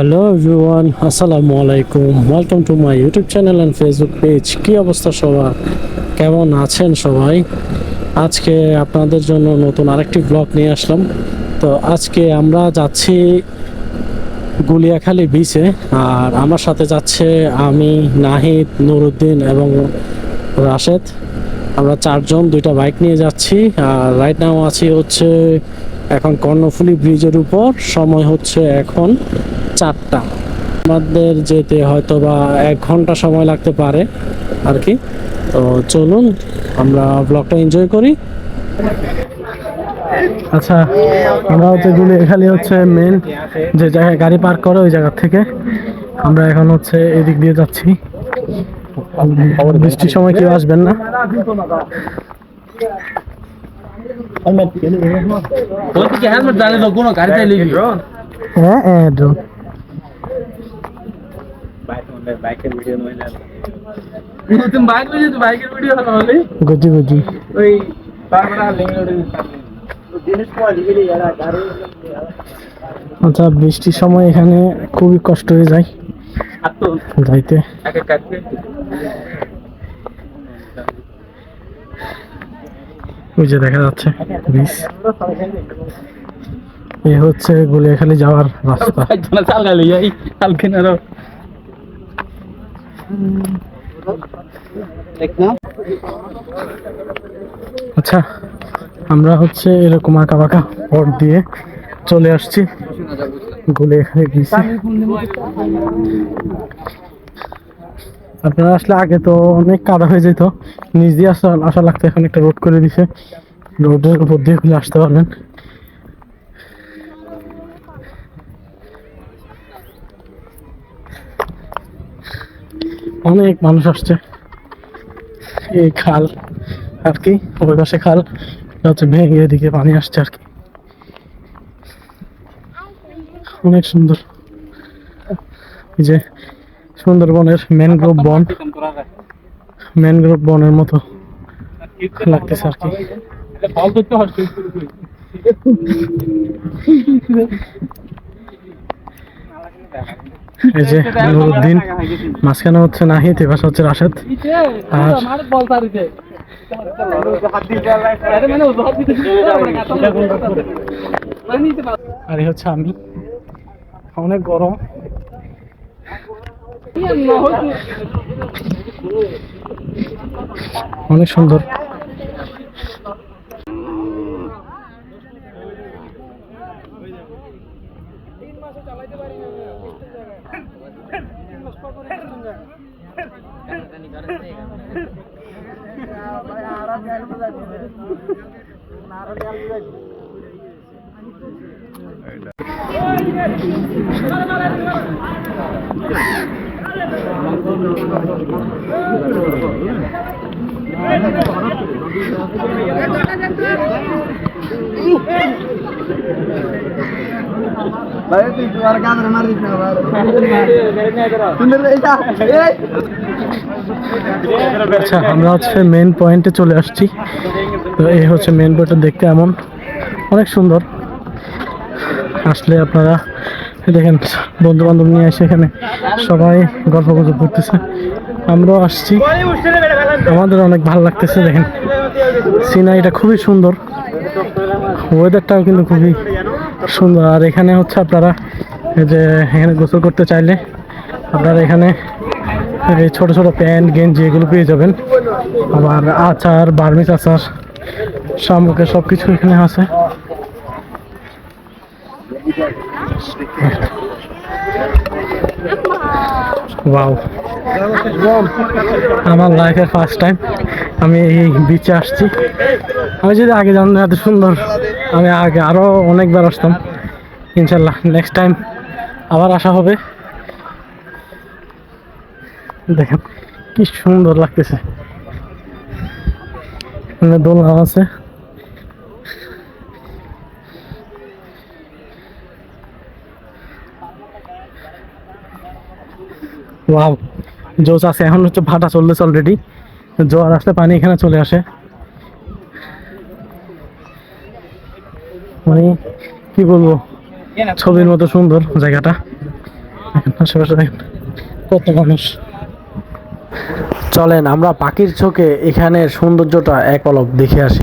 Hello everyone, আসসালামু আলাইকুম। Welcome to my YouTube channel and Facebook page কী অবস্থা সবার? কেমন আছেন সবাই? আজকে আপনাদের জন্য নতুন আরেকটি ব্লগ নিয়ে আসলাম। তো আজকে আমরা যাচ্ছি গুলিয়াখালী বিচে আর আমার সাথে যাচ্ছে আমি, নাহিদ, নুরুদ্দিন এবং রাশেদ। আমরা চারজন, দুইটা বাইক নিয়ে যাচ্ছি। আর রাইট নাও আছি হচ্ছে এখন কর্ণফুলী ব্রিজের উপর। সময় হচ্ছে এখন চারটা। আমাদের যেতে হয়তো বা এক ঘণ্টা সময় লাগতে পারে আর কি। তো চলুন আমরা ব্লগটা এনজয় করি। আচ্ছা আমরা হচ্ছে গুলিয়াখালী হচ্ছে মেন যে জায়গায় গাড়ি পার্ক করে ওই জায়গা থেকে আমরা এখন হচ্ছে এদিক দিয়ে যাচ্ছি। বৃষ্টির সময় কেউ আসবেন না। হ্যাঁ হ্যাঁ drone। বাইকের ভিডিও তুমি বাইক নিয়ে বাইকের ভিডিও হলো হলে গুজি গুজি ওই আচ্ছা বৃষ্টির সময় এখানে খুবই কষ্ট হয়ে যায়। যাইতে। ওই যে দেখা যাচ্ছে ব্রিজ। এ হচ্ছে গুলিয়াখালী যাওয়ার রাস্তা জনা চাল গালি এই কালকে না রো দেখ না আচ্ছা আমরা হচ্ছে এরকম আঁকা বাঁকা পথ দিয়ে চলে আসছি। গুলিয়াখালী ব্রিজে আপনারা আসলে আগে তো অনেক কাদা হয়ে যেত। নিচ দিয়ে আসা আসা লাগতো, এখন একটা রোড করে দিছে। রোডের উপর দিয়ে আসতে পারবেন অনেক মানুষ আসছে। এই খাল আর কি? ওই পাশে খাল হচ্ছে ভেঙে এদিকে পানি আসছে আর কি। অনেক সুন্দর। যে সুন্দরবনের ম্যানগ্রোভ বন ম্যানগ্রোভ বনের মতো লাগতেছে আর কি। এই যে নুরুদ্দিন, মাঝখানে হচ্ছে নাহিদ, এ পাশে হচ্ছে রাশেদ। আর আর হচ্ছে আমি। অনেক গরম। অনেক সুন্দর। আচ্ছা আমরা হচ্ছে মেন পয়েন্টে চলে আসছি। তো এই হচ্ছে মেন পয়েন্টটা দেখতে এমন। অনেক সুন্দর। আসলে আপনারা দেখেন বন্ধু বান্ধব নিয়ে এসে এখানে সবাই গল্প গুজব করতেছে। আমরাও আসছি। আমাদের অনেক ভালো লাগতেছে, দেখেন। সিনারিটা খুবই সুন্দর। ওয়েদারটাও কিন্তু খুবই সুন্দর। আর এখানে হচ্ছে আপনারা যে এখানে গোসল করতে চাইলে আপনারা এখানে এই ছোটো ছোট প্যান্ট, গেঞ্জি এগুলো পেয়ে যাবেন। আবার আচার বার্মিস আচার, শামুকের সব কিছু এখানে আছে। ওয়াও আমার লাইফের ফার্স্ট টাইম আমি এই বিচে আসছি। আমি যদি আগে জানতাম এত সুন্দর। আমি আগে আরও অনেকবার আসতাম। ইনশাল্লাহ নেক্সট টাইম আবার আসা হবে। দেখেন, কি সুন্দর লাগতেছে। দোলনা আছে। ওয়াও জোশ আসে এখন হচ্ছে ভাটা চললে অলরেডি জোয়ার আসলে পানি এখানে চলে আসে। মানে কি বলব, ছবির মতো সুন্দর জায়গাটা। কত মানুষ। চলেন, আমরা পাখির চোখে এখানে সৌন্দর্যটা এক অলপ দেখে আসি।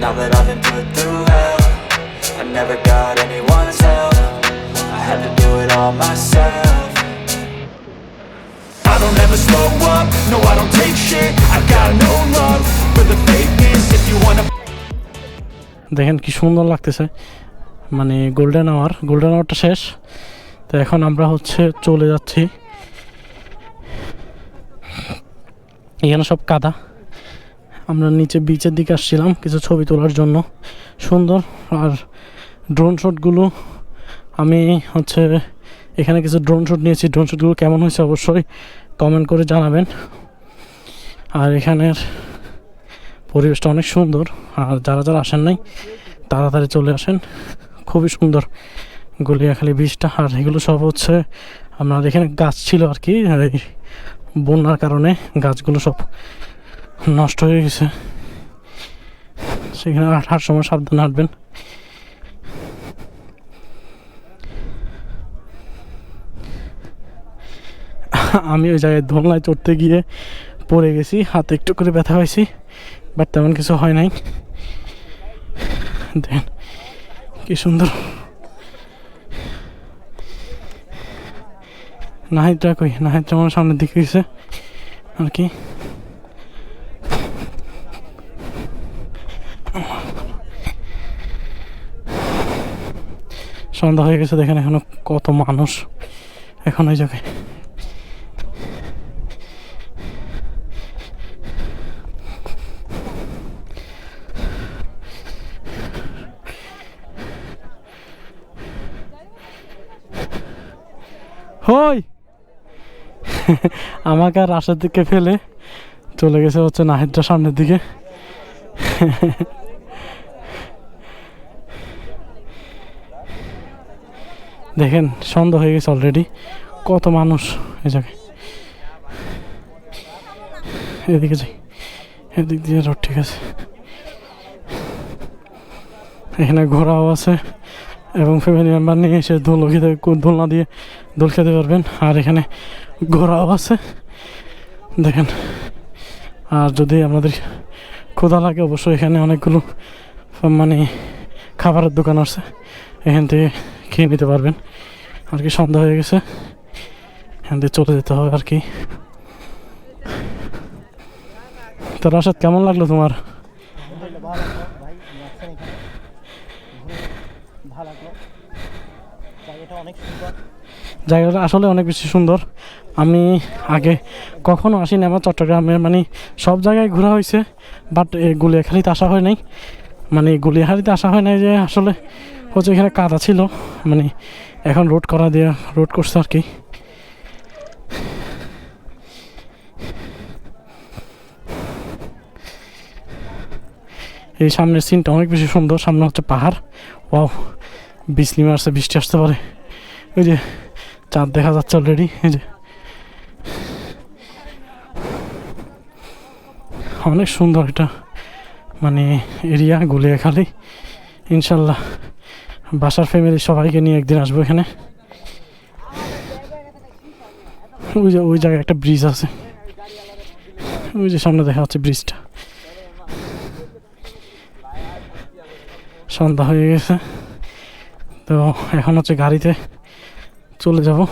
now that I've been put through hell I never got anyone's help I had to do it all myself I don't ever slow up, no I don't take shit I got no love for the fakeness If you wanna দেখেন কি সুন্দর লাগতেছে মানে golden hour golden আওয়ারটা শেষ তো এখন আমরা হচ্ছে চলে যাচ্ছি এখানে সব কাদা আমরা নিচে বিচের দিকে আসছিলাম কিছু ছবি তোলার জন্য। সুন্দর, আর ড্রোন শটগুলো আমি হচ্ছে এখানে কিছু ড্রোন শট নিয়েছি। ড্রোন শটগুলো কেমন হয়েছে অবশ্যই কমেন্ট করে জানাবেন। আর এখানের পরিবেশটা অনেক সুন্দর, আর যারা যারা আসেন নাই, তাড়াতাড়ি চলে আসেন। খুবই সুন্দর গলিয়াখালী বীজটা আর এগুলো সব হচ্ছে আপনার এখানে গাছ ছিল আর কি বন্যার কারণে গাছগুলো সব নষ্ট হয়ে গেছে। সেখানে হাঁটার সময় সাবধানে হাঁটবেন। আমি ওই জায়গায় দোলনায় চড়তে গিয়ে পড়ে গেছি, হাতে একটু করে ব্যথা হয়েছি বাট তেমন কিছু হয় নাই। দেখেন, কি সুন্দর। নাহিদটা কই? নাহিদটা আমার সামনের দিকে গেছে, আর কি। সন্ধ্যা হয়ে গেছে, দেখেন এখনও কত মানুষ এখন ওই জায়গায়। হই! আমাকে আর রাশের দিকে ফেলে চলে গেছে হচ্ছে নাহিদটা সামনের দিকে। দেখেন, সন্ধ্যা হয়ে গেছে অলরেডি কত মানুষ এই জায়গায়। এদিকে যাই। এদিক দিয়ে রোড ঠিক আছে। এখানে ঘোরাও আছে এবং ফ্যামিলি মেম্বার নিয়ে এসে দোল খেতে দোলনা দিয়ে দোল খেতে পারবেন। আর এখানে ঘোরাও আছে। দেখেন, আর যদি আপনাদের ক্ষুধা লাগে, অবশ্যই এখানে অনেকগুলো মানে খাবারের দোকান আছে। এখান থেকে খেয়ে নিতে পারবেন। আর কি সন্ধ্যা হয়ে গেছে। এখান থেকে চলে যেতে হবে আর কি। তো রাশাদ কেমন লাগল তোমার? জায়গাটা আসলে অনেক বেশি সুন্দর। আমি আগে কখনো আসিনি আমার চট্টগ্রামে মানে সব জায়গায় ঘোরা হয়েছে বাট গুলিয়াখালিতে আসা হয় নাই। মানে গুলিয়াখালিতে আসা হয় নাই যে আসলে হচ্ছে এখানে কাদা ছিল মানে এখন রোড করা দিয়ে রোড করছে আর কি। এই সামনের সিনটা অনেক বেশি সুন্দর, সামনে হচ্ছে পাহাড়। ওয়াও, বিজলি মারছে, বৃষ্টি আসতে পারে। ওই যে চাঁদ দেখা যাচ্ছে অলরেডি এই যে। অনেক সুন্দর এটা মানে এরিয়া গুলিয়াখালী। ইনশাল্লাহ। বাসার ফ্যামিলি সবাইকে নিয়ে একদিন আসব এখানে। ওই যে, ওই জায়গায় একটা ব্রিজ আছে। ওই যে সামনে দেখা যাচ্ছে ব্রিজটা সন্ধ্যা হয়ে গেছে। তো এখন হচ্ছে গাড়িতে চলে যাব।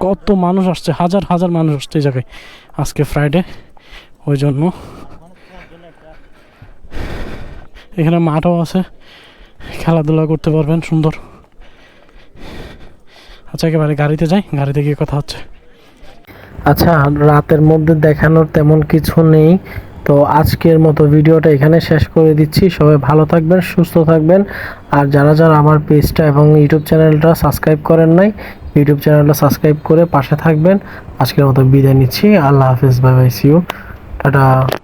কত মানুষ আসছে, হাজার হাজার মানুষ আসছে এই জায়গায়। আজকে ফ্রাইডে ওই জন্য। এখানে মাঠও আছে। খেলাধুলা করতে পারবেন, সুন্দর। আচ্ছা একেবারে গাড়িতে যাই, গাড়িতে গিয়ে কথা হচ্ছে। আচ্ছা রাতের মধ্যে দেখানোর তেমন কিছু নেই। তো আজকের মতো ভিডিওটা এখানে শেষ করে দিচ্ছি। সবাই ভালো থাকবেন, সুস্থ থাকবেন। আর যারা যারা আমার পেজটা এবং ইউটিউব চ্যানেলটা সাবস্ক্রাইব করেন নাই, ইউটিউব চ্যানেলটা সাবস্ক্রাইব করে পাশে থাকবেন। আজকের মতো বিদায় নিচ্ছি। আল্লাহ হাফিজ, bye bye see you tata.